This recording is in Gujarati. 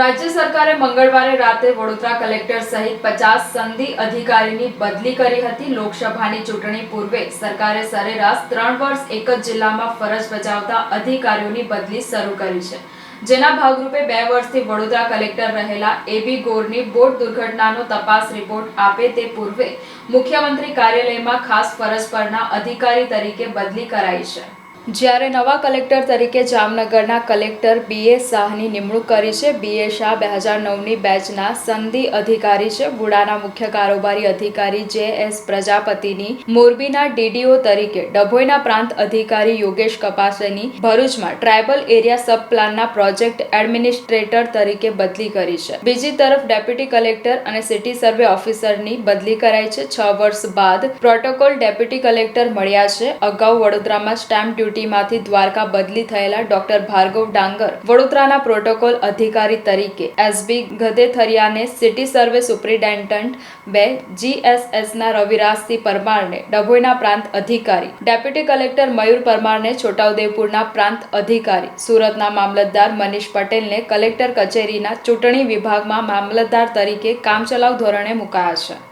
રાજ્ય સરકારે મંગળવારે રાતે વડોદરા કલેક્ટર સહિત પચાસ સંધિ અધિકારીની બદલી કરી હતી. લોકસભાની ચૂંટણી પૂર્વે સરકારે સરેરાશ ત્રણ વર્ષ એક જ જિલ્લામાં ફરજ બજાવતા અધિકારીઓની બદલી શરૂ કરી છે. જેના ભાગરૂપે બે વર્ષથી વડોદરા કલેક્ટર રહેલા એબી ગોરની બોટ દુર્ઘટનાનો તપાસ રિપોર્ટ આપે તે પૂર્વે મુખ્યમંત્રી કાર્યાલયમાં ખાસ ફરજ પરના અધિકારી તરીકે બદલી કરાઈ છે. જ્યારે નવા કલેક્ટર તરીકે જામનગરના કલેક્ટર બી એ શાહની નિમણૂક કરી છે બીએ શાહ બે હજાર નવની બેચના સંધિ અધિકારી છે. બુડાના મુખ્ય કારોબારી અધિકારી જે એસ પ્રજાપતિની મોરબીના ડીડીઓ તરીકે, ડભોઈના પ્રાંત અધિકારી યોગેશ કપાસેની ભરૂચમાં ટ્રાયબલ એરિયા સબ પ્લાનના પ્રોજેક્ટ એડમિનિસ્ટ્રેટર તરીકે બદલી કરી છે. બીજી તરફ ડેપ્યુટી કલેક્ટર અને સિટી સર્વે ઓફિસરની બદલી કરાઈ છે. છ વર્ષ બાદ પ્રોટોકોલ ડેપ્યુટી કલેક્ટર મળ્યા છે. અગાઉ વડોદરામાં સ્ટેમ્પ ડ્યુટીમાંથી દ્વારકા બદલી થયેલા ડોક્ટર ભાર્ગવ ડાંગર વડોદરાના પ્રોટોકોલ અધિકારી તરીકે. એસબી ગધેથરિયાને સિટી સર્વે સુપ્રિન્ટેન્ડન્ટ બે જીએસએસના રવિરાજસિંહ પરમારને, ડભોઈના પ્રાંત અધિકારી. ડેપ્યુટી કલેક્ટર મયુર પરમારને છોટાઉદેપુરના પ્રાંત અધિકારી. સુરતના મામલતદાર મનીષ પટેલને કલેક્ટર કચેરીના ચૂંટણી વિભાગમાં મામલતદાર તરીકે કામચલાઉ ધોરણે મુકાયા છે.